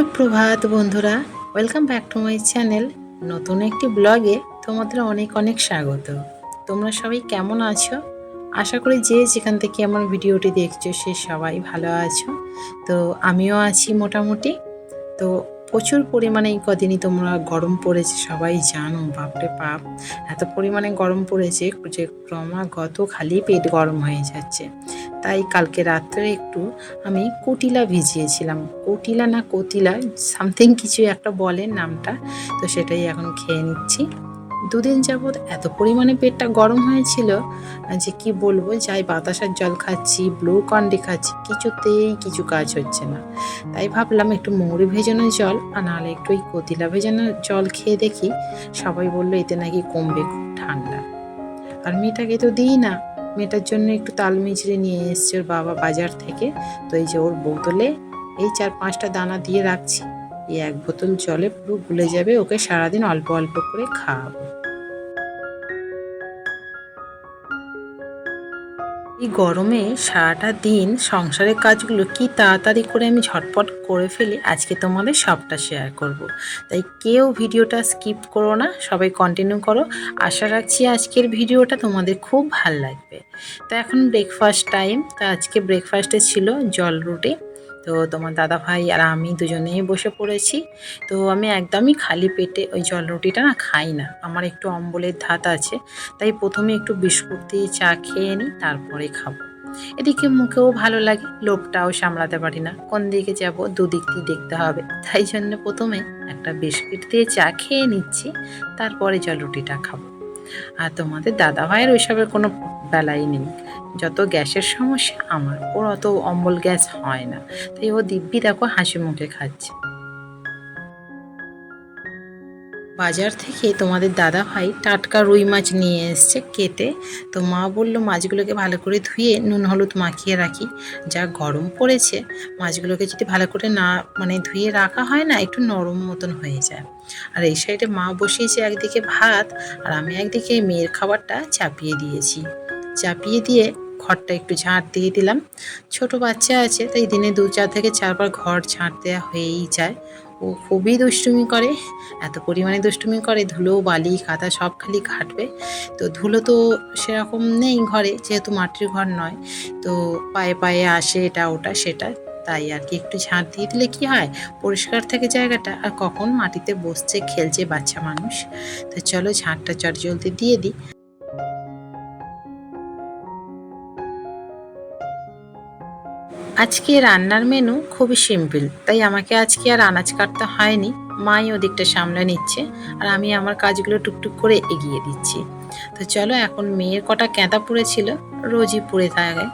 সুপ্রভাত বন্ধুরা welcome back to my channel নতুন একটি ব্লগে তোমাদের অনেক অনেক স্বাগত। তোমরা সবাই কেমন আছো? আশা করি যে যেখান থেকে আমার ভিডিওটি দেখছ সে সবাই ভালো আছো। তো আমিও আছি মোটামুটি। তো প্রচুর পরিমাণে কদিনই তোমরা গরম পড়েছে, সবাই জানো, বাপরে বাপ। এত পরিমাণে গরম পড়েছে যে ক্রমাগত খালি পেট গরম হয়ে যাচ্ছে। তাই কালকে রাত্রে একটু আমি কুটিলা ভিজিয়েছিলাম। কুটিলা না কতিলা সামথিং কিছু একটা বলে নামটা, তো সেটাই এখন খেয়ে নিচ্ছি। দুদিন যাবৎ এত পরিমাণে পেটটা গরম হয়েছিল যে কি বলব, যাই বাতাসার জল খাচ্ছি ব্লু কন্ডি খাচ্ছি, কিছুতেই কিছু কাজ হচ্ছে না। তাই ভাবলাম একটু মৌরি ভেজানো জল, আর নাহলে একটু ওই কতিলা ভেজানো জল খেয়ে দেখি। সবাই বলল, এতে নাকি কমবে খুব ঠান্ডা। আর মেয়েটাকে তো দিই না। মেয়েটার জন্য একটু তাল মিছড়ে নিয়ে এসছে ওর বাবা বাজার থেকে। তো এই যে ওর বোতলে এই চার পাঁচটা দানা দিয়ে রাখছি। এই এক বোতল জলে পুরো গুলে যাবে, ওকে সারাদিন অল্প অল্প করে খাওয়াবো। এই গরমে সারাটা দিন সংসারের কাজগুলো কি তাড়াতাড়ি করে আমি ঝটপট করে ফেলি, আজকে তোমাদের সবটা শেয়ার করব। তাই কেউ ভিডিওটা স্কিপ করো না, সবাই কন্টিনিউ করো। আশা রাখছি আজকের ভিডিওটা তোমাদের খুব ভালো লাগবে। তো এখন ব্রেকফাস্ট টাইম তা আজকে ব্রেকফাস্টে ছিল জল রুটি। তো তোমার দাদা ভাই আর আমি দুজনেই বসে পড়েছি। তো আমি একদমই খালি পেটে ওই জল রুটিটা না খাই না। আমার একটু অম্বলের ধাত আছে, তাই প্রথমে একটু বিস্কুট দিয়ে চা খেয়ে নিই, তারপরে খাব। এদিকে মুখেও ভালো লাগে, লোভটাও সামলাতে পারি না। কোন দিকে যাব, দুদিক দিয়ে দেখতে হবে। তাই জন্য প্রথমে একটা বিস্কিট দিয়ে চা খেয়ে নিচ্ছি, তারপরে জল রুটিটা খাব। আর তোমাদের দাদা ভাইয়ের ওইসবের কোনো বেলাই নেই। যত গ্যাসের সমস্যা, আমার ওর অত অম্বল গ্যাস হয় না। তাই ও দিব্যি দেখো হাসি মুখে খাচ্ছে। বাজার থেকে তোমাদের দাদা ভাই টাটকা রুই মাছ নিয়ে এসছে কেটে। তো মা বলল, মাছগুলোকে ভালো করে ধুয়ে নুন, হলুদ মাখিয়ে রাখি। যা গরম পড়েছে, মাছগুলোকে যদি ভালো করে না মানে ধুয়ে রাখা হয় না, একটু নরম মতন হয়ে যায়। আর এই সাইডে মা বসিয়েছে একদিকে ভাত, আর আমি একদিকে মেয়ের খাবারটা চাপিয়ে দিয়েছি। চাপিয়ে দিয়ে ঘরটা একটু ঝাঁট দিয়ে দিলাম। ছোট বাচ্চা আছে, তাই দিনে দু চার থেকে চারবার ঘর ঝাঁট দেওয়া হয়েই যায়। ও খুবই দুষ্টুমি করে, এত পরিমাণে দুষ্টুমি করে, ধুলো, বালি কাদা সব খালি ঘাটবে। তো ধুলো তো সেরকম নেই ঘরে, যেহেতু মাটির ঘর নয়, তো পায়ে পায়ে আসে এটা, ওটা, সেটা, তাই আর কি একটু ঝাঁট দিয়ে দিলে কি হয়? পরিষ্কার থাকে জায়গাটা, আর কখন মাটিতে বসছে, খেলছে বাচ্চা মানুষ। তো চলো ঝাঁটটা চট জলদি দিয়ে দিই। আজকে রান্নার মেনু খুবই সিম্পল তাই আমাকে আজকে আর আনাজ কাটতে হয়নি। মাই ওদিকটা সামলে নিচ্ছে আর আমি আমার কাজগুলো টুকটুক করে এগিয়ে দিচ্ছি। তো চলো এখন মেয়ের কটা ক্যাঁদা পড়েছিল, রোজই পড়ে থাকে।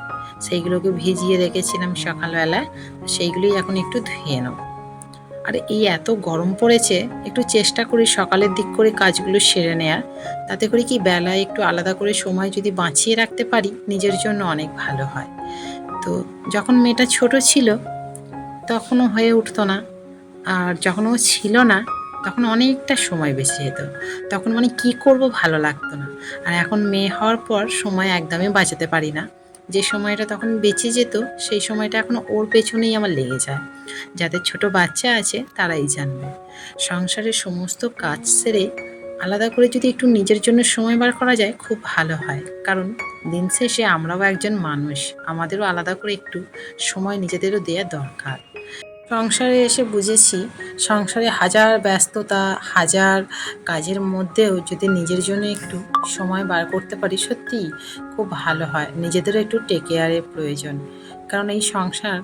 সেইগুলোকে ভিজিয়ে রেখেছিলাম সকালবেলা সেইগুলোই এখন একটু ধুয়ে নেব। আর এই এত গরম পড়েছে, একটু চেষ্টা করি সকালের দিক করে কাজগুলো সেরে নেয়ার। তাতে করে কি বেলায় একটু আলাদা করে সময় যদি বাঁচিয়ে রাখতে পারি, নিজের জন্য অনেক ভালো হয়। তো যখন মেয়েটা ছোট ছিল, তখনও হয়ে উঠতো না। আর যখন ও ছিল না, তখন অনেকটা সময় বেঁচে যেত। তখন মানে কি করব ভালো লাগতো না। আর এখন মেয়ে হওয়ার পর সময় একদমই বাঁচাতে পারি না। যে সময়টা তখন বেঁচে যেত, সেই সময়টা এখন ওর পেছনেই আমার লেগে যায়। যাদের ছোট বাচ্চা আছে, তারাই জানবে। সংসারের সমস্ত কাজ সেরে আলাদা করে যদি একটু নিজের জন্য সময় বার করা যায়, খুব ভালো হয়। কারণ দিন শেষে আমরাও একজন মানুষ। আমাদেরও আলাদা করে একটু সময় নিজেদেরও দেওয়া দরকার। সংসারে এসে বুঝেছি, সংসারে হাজার ব্যস্ততা, হাজার কাজের মধ্যেও যদি নিজের জন্য একটু সময় বার করতে পারি সত্যিই খুব ভালো হয়। নিজেদেরও একটু টেক কেয়ারের প্রয়োজন। কারণ এই সংসার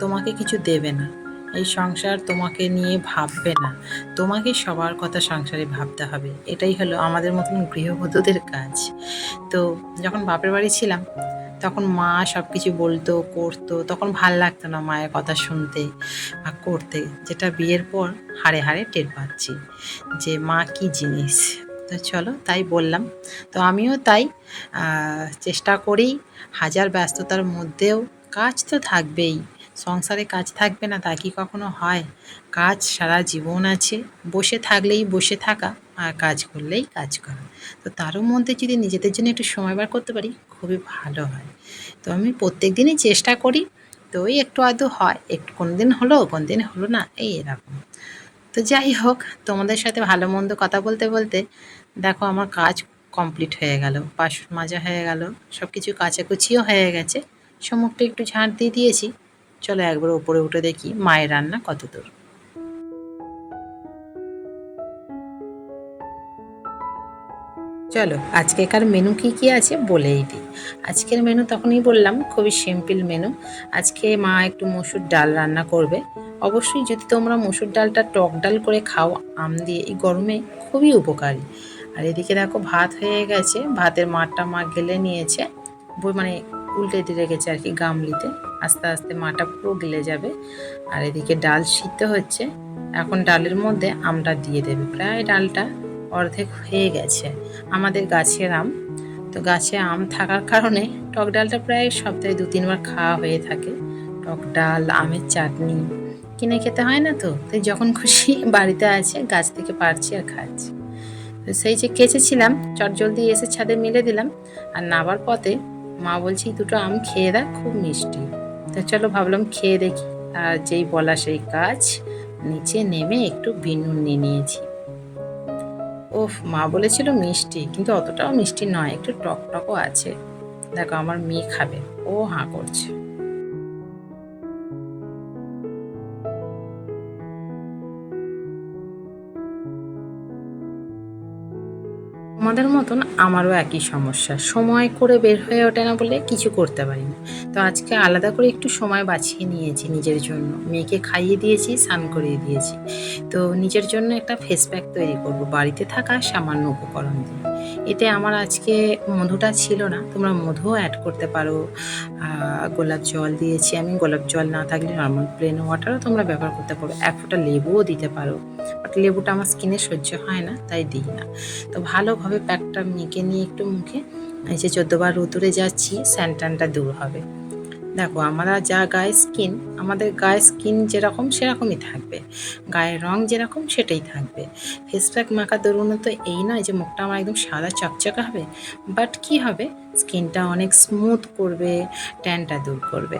তোমাকে কিছু দেবে না। এই সংসার তোমাকে নিয়ে ভাববে না। তোমাকে সবার কথা সংসারে ভাবতে হবে। এটাই হলো আমাদের মতন গৃহবধূদের কাজ। তো যখন বাপের বাড়ি ছিলাম, তখন মা সব কিছু বলতো, করতো। তখন ভালো লাগতো না মায়ের কথা শুনতে বা করতে। যেটা বিয়ের পর হাড়ে হাড়ে টের পাচ্ছি যে মা কি জিনিস। তো চলো তাই বললাম। তো আমিও তাই চেষ্টা করি। হাজার ব্যস্ততার মধ্যেও কাজ তো থাকবেই। সংসারে কাজ থাকবে না, তা কি কখনো হয়? কাজ সারা জীবন আছে, বসে থাকলেই বসে থাকা আর কাজ করলেই কাজ করা। তো তারও মধ্যে যদি নিজেদের জন্য একটু সময় বার করতে পারি, খুবই ভালো হয়। তো আমি প্রত্যেক দিনই চেষ্টা করি, তো ওই একটু আধটু হয়, একটু কোনো দিন হলো কোনো দিন হলো না, এই এরকম। তো যাই হোক, তোমাদের সাথে ভালো মন্দ কথা বলতে বলতে, দেখো আমার কাজ কমপ্লিট হয়ে গেল, বাসন মাজা হয়ে গেল সব কিছু কাচাকুচিও হয়ে গেছে সমুখটা একটু ঝাঁট দিয়ে দিয়েছি চলো একবার উপরে উঠে দেখি মায়ের রান্না কত দূর। চলো, আজকেকার মেনু কি কি আছে বলেই দিই। আজকের মেনু তখনই বললাম, খুবই সিম্পল মেনু আজকে মা একটু মসুর ডাল রান্না করবে। অবশ্যই যদি তোমরা মসুর ডালটা টক ডাল করে খাও, আম দিয়ে, এই গরমে খুবই উপকারী। আর এদিকে দেখো, ভাত হয়ে গেছে। ভাতের মাঠটা মা গেলে নিয়েছে। মানে উল্টে দিয়ে রেখেছে আর কি গামলিতে। আস্তে আস্তে মাটা পুরো গেলে যাবে। আর এদিকে ডাল সিদ্ধ হচ্ছে। এখন ডালের মধ্যে আমটা দিয়ে দেবে। প্রায় ডালটা অর্ধেক হয়ে গেছে। আমাদের গাছের আম। তো গাছে আম থাকার কারণে টক ডালটা প্রায় সপ্তাহে দু, তিনবার খাওয়া হয়ে থাকে। টক ডাল, আমের চাটনি কিনে খেতে হয় না তো? তাই যখন খুশি বাড়িতে আছে, গাছ থেকে পারছি আর খাচ্ছি। তো সেই যে কেচেছিলাম চটজলদি এসে ছাদে মিলে দিলাম। আর নাবার পথে মা বলছি দুটো আম খেয়ে দেখ, খুব মিষ্টি। তো চলো ভাবলাম খেয়ে দেখি। আর যেই বলা সেই কাজ, নিচে নেমে একটু বিনুন নিয়ে নিয়েছি। ওফ, মা বলেছিল মিষ্টি, কিন্তু অতটাও মিষ্টি নয়, একটু টক টকও আছে। দেখো, আমার মেয়ে খাবে, ও হাঁ করছে। আমাদের মতন আমারও একই সমস্যা। সময় করে বের হয়ে ওঠে না বলে কিছু করতে পারি না। তো আজকে আলাদা করে একটু সময় বাঁচিয়ে নিয়েছি নিজের জন্য। মেয়েকে খাইয়ে দিয়েছি, স্নান করিয়ে দিয়েছি। তো নিজের জন্য একটা ফেস প্যাক তৈরি করব। বাড়িতে থাকা সামান্য উপকরণ দিয়ে। এতে আমার আজকে মধুটা ছিল না। তোমরা মধুও অ্যাড করতে পারো। গোলাপ জল দিয়েছি আমি। গোলাপ জল না থাকলে নর্মাল প্লেন ওয়াটারও তোমরা ব্যবহার করতে পারো। এক ফোঁটা লেবুও দিতে পারো। বাট লেবুটা আমার স্কিনে সহ্য হয় না, তাই দিই না। তো ভালোভাবে প্যাকটা মেখে নিয়ে একটু মুখে, এই যে চোদ্দবার রোদুরে যাচ্ছি স্যানটানটা দূর হবে। দেখো, আমরা যা গায়ে স্কিন আমাদের গায়ে স্কিন যেরকম সেরকমই থাকবে। গায়ের রং যেরকম সেটাই থাকবে। ফেস প্যাক মাখা দরুন তো এই নয় যে মুখটা আমার একদম সাদা চকচকা হবে বাট কি হবে? স্কিনটা অনেক স্মুথ করবে ট্যানটা দূর করবে।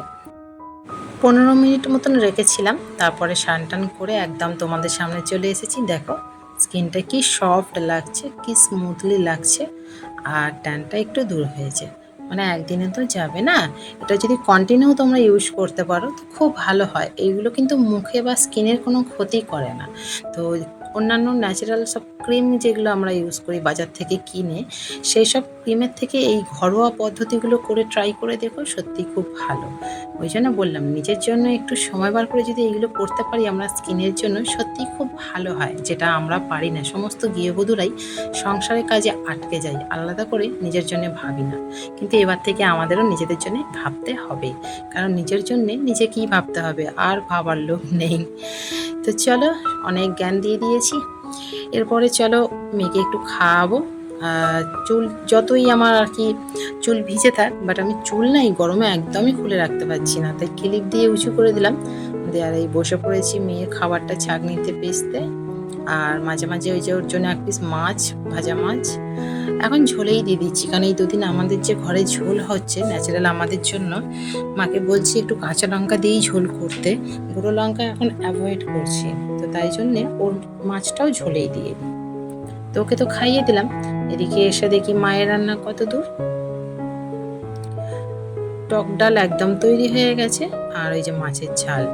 পনেরো মিনিট মতন রেখেছিলাম, তারপরে স্নান টান করে একদম তোমাদের সামনে চলে এসেছি। দেখো স্কিনটা কি সফট লাগছে, কি স্মুথলি লাগছে, আর ট্যানটা একটু দূর হয়েছে। মানে একদিনে তো যাবে না। এটা যদি কন্টিনিউ তোমরা ইউজ করতে পারো, তো খুব ভালো হয়। এইগুলো কিন্তু মুখে বা স্কিনের কোনো ক্ষতি করে না। তো অন্যান্য ন্যাচারাল সব ক্রিম যেগুলো আমরা ইউজ করি বাজার থেকে কিনে, সেই সব ক্রিমের থেকে এই ঘরোয়া পদ্ধতিগুলো করে ট্রাই করে দেখো সত্যি খুব ভালো। ওই জন্য বললাম, নিজের জন্য একটু সময় বার করে যদি এগুলো করতে পারি আমরা স্কিনের জন্য সত্যি খুব ভালো হয়, যেটা আমরা পারি না। সমস্ত গৃহবধূরাই সংসারের কাজে আটকে যাই আলাদা করে নিজের জন্য ভাবি না। কিন্তু এবার থেকে আমাদেরও নিজেদের জন্য ভাবতে হবে, কারণ নিজের জন্যে নিজে কি ভাবতে হবে, আর ভাবার লোক নেই। তো চলো, অনেক জ্ঞান দিয়ে দিয়েছি। এরপরে চলো মেয়েকে একটু খাওয়াবো। চুল যতই আমার আর কি চুল ভিজে থাক বাট আমি চুল নাই গরমে একদমই খুলে রাখতে পারছি না। তাই ক্লিপ দিয়ে উঁচু করে দিলাম। দেয়ার এই বসে পড়েছি মেয়ের খাবারটা ছাঁকনিতে পেস্তে। আর মাঝে মাঝে ওই যে ওর জন্য এক পিস মাছ, ভাজা মাছ। এখন ঝোলেই দিয়ে দিচ্ছি, কারণ এই দুদিন আমাদের যে ঘরে ঝোল হচ্ছে ন্যাচারাল আমাদের জন্য, মাকে বলছি একটু কাঁচা লঙ্কা দিয়েই ঝোল করতে। গুঁড়ো লঙ্কা এখন অ্যাভয়েড করছি, তো তাই জন্যে ওর মাছটাও ঝোলেই দিয়ে দিই। তো ওকে তো খাইয়ে দিলাম, এদিকে এসে দেখি মায়ের রান্না কত দূর। টক ডাল একদম তৈরি হয়ে গেছে, আর ওই যে মাছের ঝাল।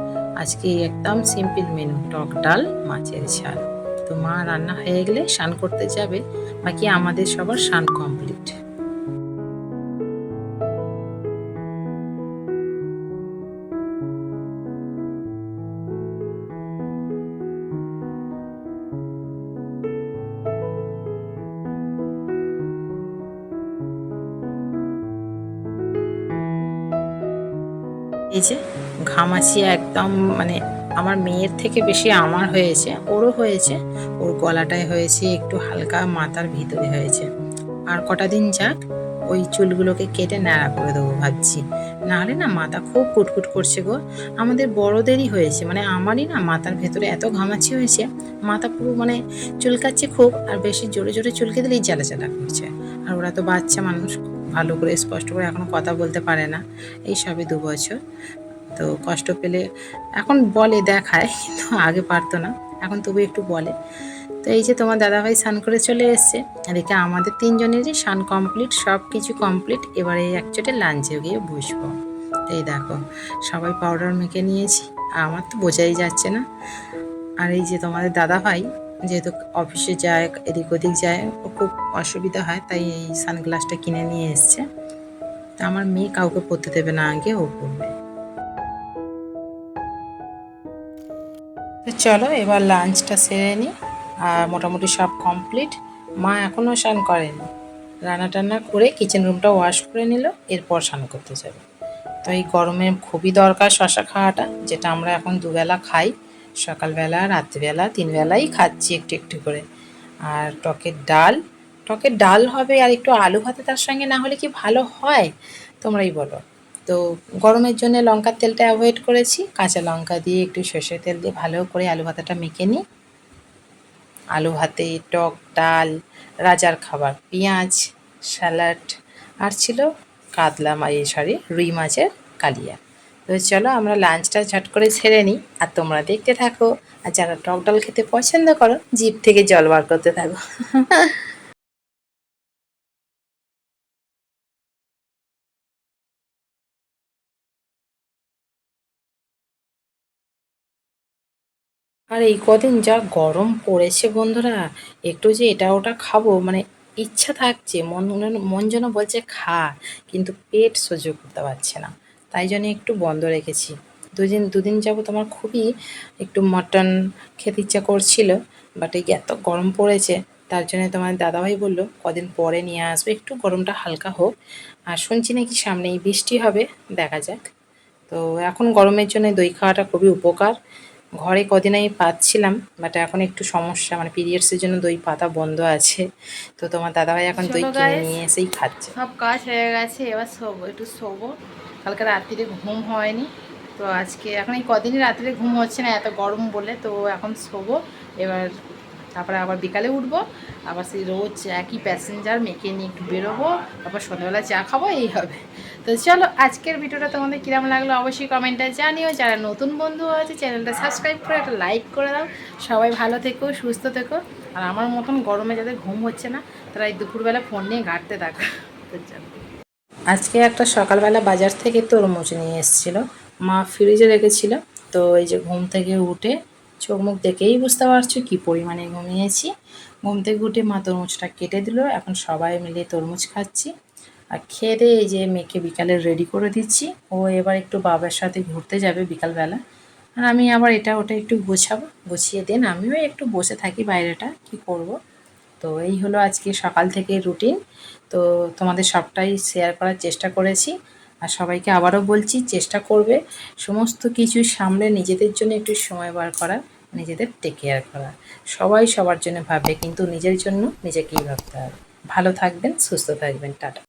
আজকে একদম সিম্পল মেনু টক ডাল, মাছের ঝাল। তো মা রান্না হয়ে গেলে স্নান করতে যাবে, বাকি আমাদের সবার স্নান কমপ্লিট। এই যে ঘামাচি একদম মানে আমার মেয়ের থেকে বেশি আমার হয়েছে, ওরও হয়েছে। ওর গলাটায় হয়েছে একটু হালকা, মাথার ভিতরে হয়েছে। আর কটা দিন যাক, ওই চুলগুলোকে কেটে ন্যাড়া করে দেবো ভাবছি। নাহলে না মাথা খুব কুটকুট করছে গো। আমাদের বড়দেরই হয়েছে মানে আমারই না মাথার ভেতরে এত ঘামাচি হয়েছে, মাথা পুরো মানে চুলকাচ্ছে খুব, আর বেশি জোরে জোরে চুলকে দিলেই জ্বালা জ্বালা করছে। আর ওরা তো বাচ্চা মানুষ, ভালো করে স্পষ্ট করে এখনও কথা বলতে পারে না। এই সবে দু বছর। তো কষ্ট পেলে এখন বলে দেখায়, কিন্তু আগে পারতো না। এখন তবু একটু বলে। তো এই যে তোমার দাদাভাই স্নান করে চলে এসছে, এদিকে আমাদের তিনজনেরই স্নান কমপ্লিট সব কিছু কমপ্লিট এবারে একচোটে লাঞ্চে গিয়ে বসবো। এই দেখো, সবাই পাউডার মেখে নিয়েছি, আমার তো বোঝাই যাচ্ছে না। আর এই যে তোমাদের দাদা ভাই যেহেতু অফিসে যায়, এদিক ওদিক যায়, ও খুব অসুবিধা হয়, তাই এই সানগ্লাসটা কিনে নিয়ে এসছে। তা আমার মেয়ে কাউকে পরতে দেবে না, আগে ও পরবে। চলো, এবার লাঞ্চটা সেরে নিই আর মোটামুটি সব কমপ্লিট মা এখনও স্নান করেনি। রান্না টান্না করে কিচেন রুমটা ওয়াশ করে নিল, এরপর স্নান করতে যাবে। তো এই গরমে খুবই দরকার শশা খাওয়াটা, যেটা আমরা এখন দুবেলা খাই। সকালবেলা, রাত্রিবেলা, তিনবেলাই খাচ্ছি একটু একটু করে। আর টকের ডাল টকের ডাল হবে আর একটু আলু ভাতে তার সঙ্গে না হলে কি ভালো হয়? তোমরাই বলো। তো গরমের জন্য লঙ্কার তেলটা অ্যাভয়েড করেছি, কাঁচা লঙ্কা দিয়ে একটু সর্ষের তেল দিয়ে ভালো করে আলু ভাতাটা মেখে নিই। আলু ভাতে টক, ডাল, রাজার খাবার, পেঁয়াজ, স্যালাড, আর ছিল কাতলা মা সরি রুই মাছের কালিয়া। তো চলো আমরা লাঞ্চটা ঝট করে ছেড়ে নিই, আর তোমরা দেখতে থাকো। আর যারা টক ডাল খেতে পছন্দ করো, জিভ থেকে জল বার করতে থাকো। আর এই কদিন যা গরম পড়েছে বন্ধুরা, একটু যে এটা ওটা খাব মানে ইচ্ছা থাকছে, মন মন যেন বলছে খা, কিন্তু পেট সহ্য করতে পারছে না। তাই জন্য একটু বন্ধ রেখেছি। দুদিন দুদিন যাব তোমার খুবই একটু মটন খেতে ইচ্ছা করছিল বাট এই এত গরম পড়েছে, তার জন্য তোমার দাদাভাই বলল, কদিন পরে নিয়ে আসবে, একটু গরমটা হালকা হোক। আর শুনছি নাকি সামনেই বৃষ্টি হবে, দেখা যাক। তো এখন গরমের জন্য দই খাওয়াটা খুবই উপকার। ঘরে কদিন আমি পাচ্ছিলাম বাট এখন একটু সমস্যা মানে পিরিয়ডসের জন্য দই পাতা বন্ধ আছে। তো তোমার দাদাভাই এখন দই কিনে নিয়ে এসেই খাচ্ছে। সব কাজ হয়ে গেছে এবার শোবো একটু শোবো। কালকে রাত্রিরে ঘুম হয়নি তো আজকে এখন এই কদিনই রাত্রে ঘুম হচ্ছে না এত গরম বলে তো এখন শোবো। এবার তারপরে আবার বিকালে উঠবো, আবার সেই রোজ একই প্যাসেঞ্জার মেকে নিয়ে একটু বেরোবো, তারপর সন্ধ্যাবেলা চা খাব, এই হবে। তো চলো, আজকের ভিডিওটা তোমাদের কীরকম লাগল অবশ্যই কমেন্টে জানিও। যারা নতুন বন্ধু আছে চ্যানেলটা সাবস্ক্রাইব করে একটা লাইক করে দাও। সবাই ভালো থেকো, সুস্থ থেকো। আর আমার মতন গরমে যাদের ঘুম হচ্ছে না, তারা এই দুপুরবেলা ফোন নিয়ে ঘাঁটতে থাকো। তো চলো। আজকে একটা সকালবেলা বাজার থেকে তরমুজ নিয়ে এসেছিল। মা ফ্রিজে রেখেছিল। তো এই যে ঘুম থেকে উঠে চোখ মুখ দেখেই বুঝতে পারছ কি পরিমাণে ঘুমিয়েছি। ঘুম থেকে উঠে মা তরমুজটা কেটে দিল, এখন সবাই মিলে তরমুজ খাচ্ছি। আর খেয়ে দিয়ে এই যে মেয়েকে বিকালে রেডি করে দিচ্ছি। ও এবার একটু বাবার সাথে ঘুরতে যাবে বিকালবেলা। আর আমি আবার এটা ওটা একটু গোছাবো, গুছিয়ে দেন। আমিও একটু বসে থাকি বাইরেটা, কি করব? তো এই হলো আজকে সকাল থেকে রুটিন তো তোমাদের সবটাই শেয়ার করার চেষ্টা করেছি। আর সবাইকে আবারও বলছি, চেষ্টা করবে সমস্ত কিছু সামলে নিজেদের জন্য একটু সময় বার করা, নিজেদের টেক কেয়ার করা। সবাই সবার জন্য ভাববে, কিন্তু নিজের জন্য নিজেকেই ভাবতে হবে। ভালো থাকবেন, সুস্থ থাকবেন, টাটা।